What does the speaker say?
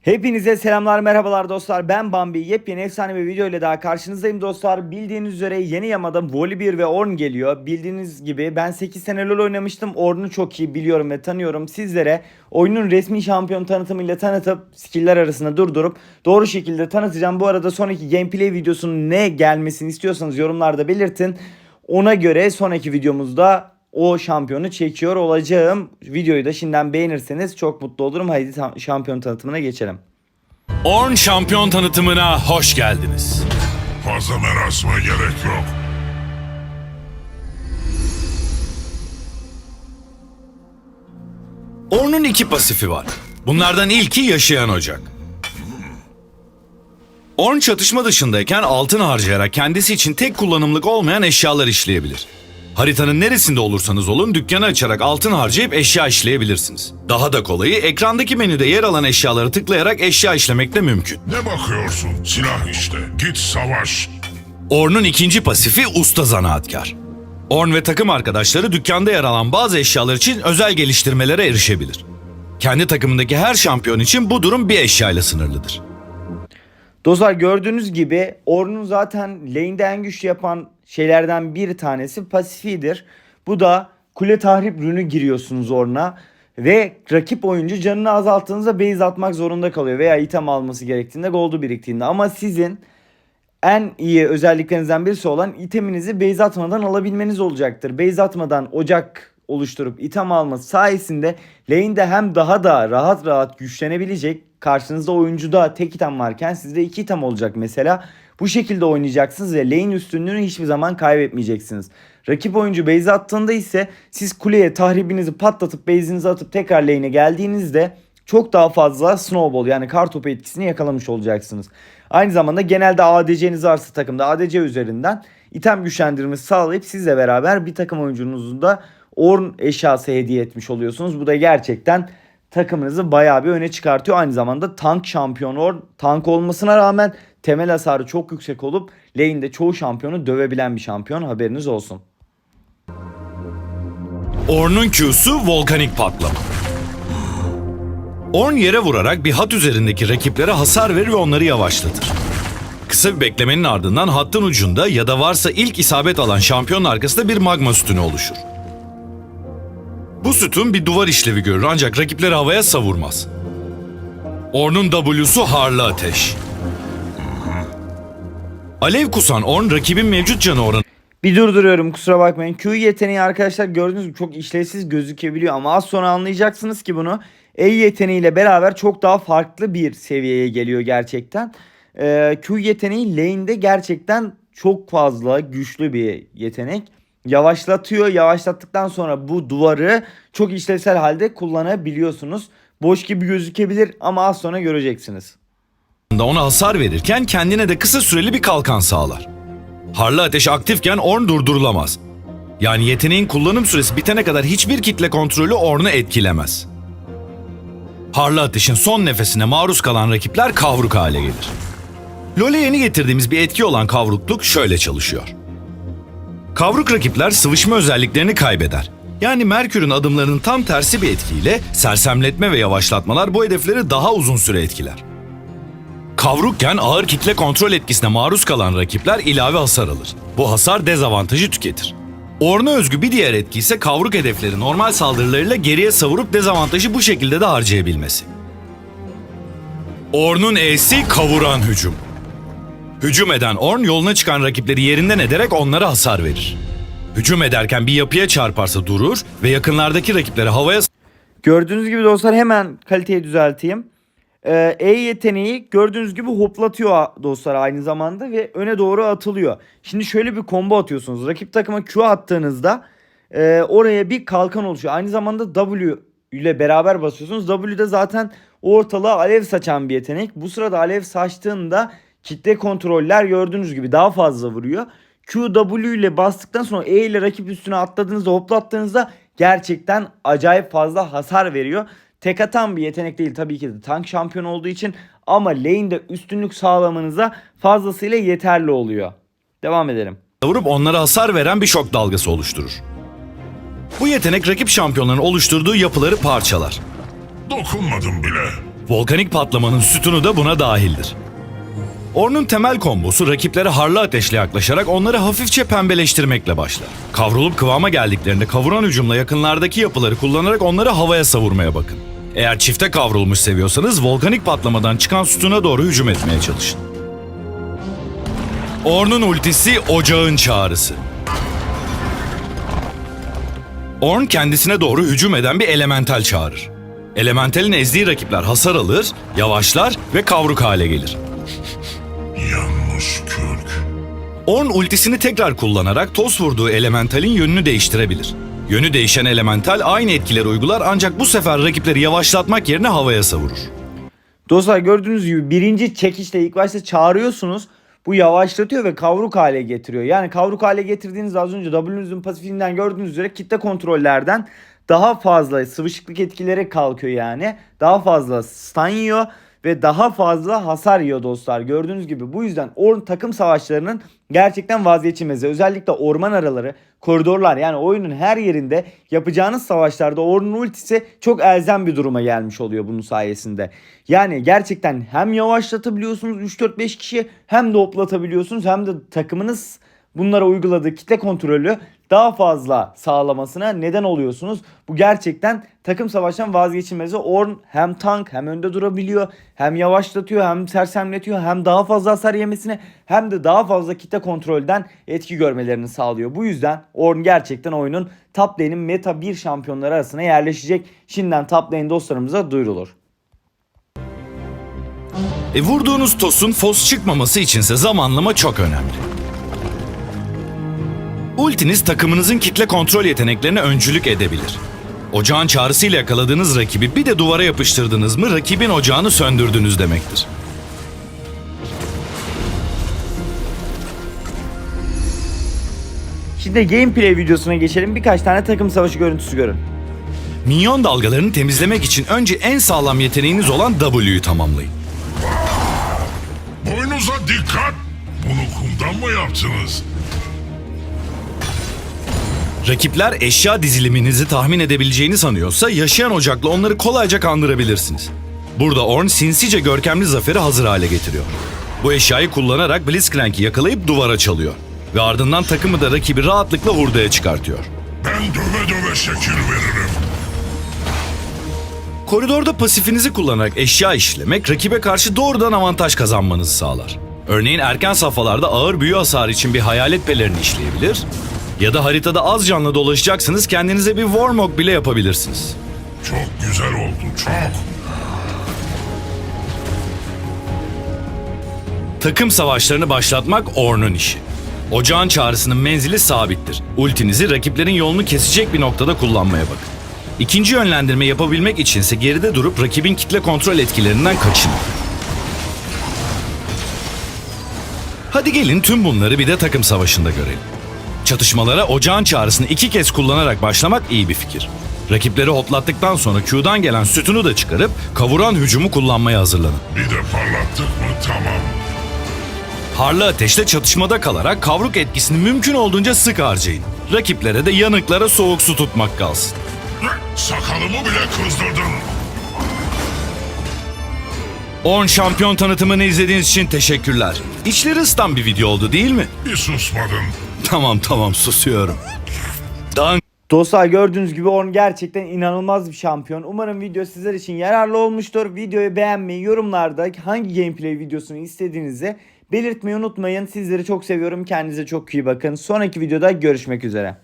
Hepinize selamlar merhabalar dostlar. Ben Bambi. Yepyeni efsane bir video ile daha karşınızdayım dostlar. Bildiğiniz üzere yeni yamada Volibear ve Orn geliyor. Bildiğiniz gibi ben 8 sene LoL oynamıştım. Orn'u çok iyi biliyorum ve tanıyorum. Sizlere oyunun resmi şampiyon tanıtımıyla tanıtıp skill'ler arasında durdurup doğru şekilde tanıtacağım. Bu arada sonraki gameplay videosunun ne gelmesini istiyorsanız yorumlarda belirtin. Ona göre sonraki videomuzda o şampiyonu çekiyor olacağım. Videoyu da şimdiden beğenirseniz çok mutlu olurum. Haydi şampiyon tanıtımına geçelim. Orn şampiyon tanıtımına hoş geldiniz. Fazla merasma gerek yok. Orn'un iki pasifi var. Bunlardan ilki yaşayan ocak. Orn çatışma dışındayken altın harcayarak kendisi için tek kullanımlık olmayan eşyalar işleyebilir. Haritanın neresinde olursanız olun dükkanı açarak altın harcayıp eşya işleyebilirsiniz. Daha da kolayı ekrandaki menüde yer alan eşyaları tıklayarak eşya işlemek de mümkün. Ne bakıyorsun? Silah işte. Git savaş. Orn'un ikinci pasifi usta zanaatkar. Orn ve takım arkadaşları dükkanda yer alan bazı eşyalar için özel geliştirmelere erişebilir. Kendi takımındaki her şampiyon için bu durum bir eşyayla sınırlıdır. Dostlar gördüğünüz gibi Ornn'un zaten lane'de en güçlü yapan şeylerden bir tanesi pasifidir. Bu da kule tahrip rünü giriyorsunuz Ornn'a ve rakip oyuncu canını azalttığınızda base atmak zorunda kalıyor veya item alması gerektiğinde gold'u biriktiğinde ama sizin en iyi özelliklerinizden birisi olan iteminizi base atmadan alabilmeniz olacaktır. Base atmadan ocak oluşturup item alması sayesinde lane'de hem daha da rahat rahat güçlenebilecek karşınızda oyuncuda tek item varken sizde iki item olacak mesela. Bu şekilde oynayacaksınız ve lane üstünlüğünü hiçbir zaman kaybetmeyeceksiniz. Rakip oyuncu base attığında ise siz kuleye tahribinizi patlatıp base'inizi atıp tekrar lane'e geldiğinizde çok daha fazla snowball yani kar topu etkisini yakalamış olacaksınız. Aynı zamanda genelde ADC'niz varsa takımda ADC üzerinden item güçlendirmesi sağlayıp sizle beraber bir takım oyuncunuzun da Orn eşyası hediye etmiş oluyorsunuz. Bu da gerçekten takımınızı bayağı bir öne çıkartıyor. Aynı zamanda tank şampiyonu Orn tank olmasına rağmen temel hasarı çok yüksek olup lane'de çoğu şampiyonu dövebilen bir şampiyon haberiniz olsun. Orn'un Q'su volkanik patlama. Orn yere vurarak bir hat üzerindeki rakiplere hasar verir ve onları yavaşlatır. Kısa bir beklemenin ardından hattın ucunda ya da varsa ilk isabet alan şampiyonun arkasında bir magma sütunu oluşur. Bu sütun bir duvar işlevi görür ancak rakipleri havaya savurmaz. Orn'un W'su harlı ateş. Alev kusan Orn rakibin mevcut canı oranı Bir durduruyorum kusura bakmayın. Q yeteneği arkadaşlar gördüğünüz gibi çok işlevsiz gözükebiliyor ama az sonra anlayacaksınız ki bunu E yeteneğiyle beraber çok daha farklı bir seviyeye geliyor gerçekten. Ee, Q yeteneği lane'de gerçekten çok fazla güçlü bir yetenek. Yavaşlatıyor. Yavaşlattıktan sonra bu duvarı çok işlevsel halde kullanabiliyorsunuz. Boş gibi gözükebilir ama az sonra göreceksiniz. Da ona hasar verirken kendine de kısa süreli bir kalkan sağlar. Harlı ateş aktifken Orn durdurulamaz. Yani yeteneğin kullanım süresi bitene kadar hiçbir kitle kontrolü Orn'u etkilemez. Harlı ateşin son nefesine maruz kalan rakipler kavruk hale gelir. LoL'e yeni getirdiğimiz bir etki olan kavrukluk şöyle çalışıyor. Kavruk rakipler sıvışma özelliklerini kaybeder. Yani Merkür'ün adımlarının tam tersi bir etkiyle sersemletme ve yavaşlatmalar bu hedefleri daha uzun süre etkiler. Kavrukken ağır kitle kontrol etkisine maruz kalan rakipler ilave hasar alır. Bu hasar dezavantajı tüketir. Orna özgü bir diğer etki ise kavruk hedefleri normal saldırılarıyla geriye savurup dezavantajı bu şekilde de harcayabilmesi. Orn'un E'si kavuran hücum. Hücum eden Orn yoluna çıkan rakipleri yerinden ederek onlara hasar verir. Hücum ederken bir yapıya çarparsa durur ve yakınlardaki rakipleri havaya Gördüğünüz gibi dostlar hemen kaliteyi düzelteyim. Ee, E yeteneği gördüğünüz gibi hoplatıyor dostlar aynı zamanda ve öne doğru atılıyor. Şimdi şöyle bir combo atıyorsunuz. Rakip takıma Q attığınızda e, oraya bir kalkan oluşuyor. Aynı zamanda W ile beraber basıyorsunuz. W'de zaten ortalığa alev saçan bir yetenek. Bu sırada alev saçtığında kitle kontroller gördüğünüz gibi daha fazla vuruyor. Q, W ile bastıktan sonra E ile rakip üstüne atladığınızda hoplattığınızda gerçekten acayip fazla hasar veriyor. Tek atan bir yetenek değil tabii ki de tank şampiyon olduğu için ama lane'de üstünlük sağlamanıza fazlasıyla yeterli oluyor. Devam edelim. vurup onlara hasar veren bir şok dalgası oluşturur. Bu yetenek rakip şampiyonların oluşturduğu yapıları parçalar. Dokunmadım bile. Volkanik patlamanın sütunu da buna dahildir. Orn'un temel kombosu rakiplere harlı ateşle yaklaşarak onları hafifçe pembeleştirmekle başlar. Kavrulup kıvama geldiklerinde kavuran hücumla yakınlardaki yapıları kullanarak onları havaya savurmaya bakın. Eğer çifte kavrulmuş seviyorsanız volkanik patlamadan çıkan sütuna doğru hücum etmeye çalışın. Orn'un ultisi ocağın çağrısı. Orn kendisine doğru hücum eden bir elemental çağırır. Elementalin ezdiği rakipler hasar alır, yavaşlar ve kavruk hale gelir. Yanmış kürk. Orn ultisini tekrar kullanarak toz vurduğu elementalin yönünü değiştirebilir. Yönü değişen elemental aynı etkileri uygular ancak bu sefer rakipleri yavaşlatmak yerine havaya savurur. Dostlar gördüğünüz gibi birinci çekişte ilk başta çağırıyorsunuz. Bu yavaşlatıyor ve kavruk hale getiriyor. Yani kavruk hale getirdiğiniz az önce W'nüzün pasifinden gördüğünüz üzere kitle kontrollerden daha fazla sıvışıklık etkileri kalkıyor yani. Daha fazla stun ve daha fazla hasar yiyor dostlar. Gördüğünüz gibi bu yüzden Orn takım savaşlarının gerçekten vazgeçilmezi. Özellikle orman araları, koridorlar yani oyunun her yerinde yapacağınız savaşlarda Ornn'un ultisi çok elzem bir duruma gelmiş oluyor bunun sayesinde. Yani gerçekten hem yavaşlatabiliyorsunuz 3-4-5 kişi hem de hoplatabiliyorsunuz hem de takımınız bunlara uyguladığı kitle kontrolü daha fazla sağlamasına neden oluyorsunuz. Bu gerçekten takım savaştan vazgeçilmezi. Orn hem tank hem önde durabiliyor. Hem yavaşlatıyor hem sersemletiyor. Hem daha fazla hasar yemesine hem de daha fazla kitle kontrolden etki görmelerini sağlıyor. Bu yüzden Orn gerçekten oyunun top lane'in meta 1 şampiyonları arasına yerleşecek. Şimdiden top lane dostlarımıza duyurulur. E vurduğunuz tosun fos çıkmaması içinse zamanlama çok önemli. Ultiniz takımınızın kitle kontrol yeteneklerine öncülük edebilir. Ocağın çağrısıyla yakaladığınız rakibi bir de duvara yapıştırdınız mı rakibin ocağını söndürdünüz demektir. Şimdi gameplay videosuna geçelim. Birkaç tane takım savaşı görüntüsü görün. Minyon dalgalarını temizlemek için önce en sağlam yeteneğiniz olan W'yu tamamlayın. Boynuza dikkat. Bunu kumdan mı yaptınız? Rakipler eşya diziliminizi tahmin edebileceğini sanıyorsa yaşayan ocakla onları kolayca kandırabilirsiniz. Burada Ornn sinsice görkemli zaferi hazır hale getiriyor. Bu eşyayı kullanarak Blitzcrank'i yakalayıp duvara çalıyor. Ve ardından takımı da rakibi rahatlıkla hurdaya çıkartıyor. Ben döve döve şekil veririm. Koridorda pasifinizi kullanarak eşya işlemek rakibe karşı doğrudan avantaj kazanmanızı sağlar. Örneğin erken safhalarda ağır büyü hasarı için bir hayalet pelerini işleyebilir ya da haritada az canlı dolaşacaksınız kendinize bir Warmog bile yapabilirsiniz. Çok güzel oldu çok. Takım savaşlarını başlatmak Ornn'un işi. Ocağın çağrısının menzili sabittir. Ultinizi rakiplerin yolunu kesecek bir noktada kullanmaya bakın. İkinci yönlendirme yapabilmek içinse geride durup rakibin kitle kontrol etkilerinden kaçının. Hadi gelin tüm bunları bir de takım savaşında görelim. Çatışmalara ocağın çağrısını iki kez kullanarak başlamak iyi bir fikir. Rakipleri hoplattıktan sonra Q'dan gelen sütunu da çıkarıp kavuran hücumu kullanmaya hazırlanın. Bir de parlattık mı tamam. Harlı ateşte çatışmada kalarak kavruk etkisini mümkün olduğunca sık harcayın. Rakiplere de yanıklara soğuk su tutmak kalsın. Sakalımı bile kızdırdın. 10 şampiyon tanıtımını izlediğiniz için teşekkürler. İçleri ısıtan bir video oldu değil mi? Bir susmadın. Tamam tamam susuyorum. Dan Dostlar gördüğünüz gibi Orn gerçekten inanılmaz bir şampiyon. Umarım video sizler için yararlı olmuştur. Videoyu beğenmeyi, yorumlarda hangi gameplay videosunu istediğinizi belirtmeyi unutmayın. Sizleri çok seviyorum. Kendinize çok iyi bakın. Sonraki videoda görüşmek üzere.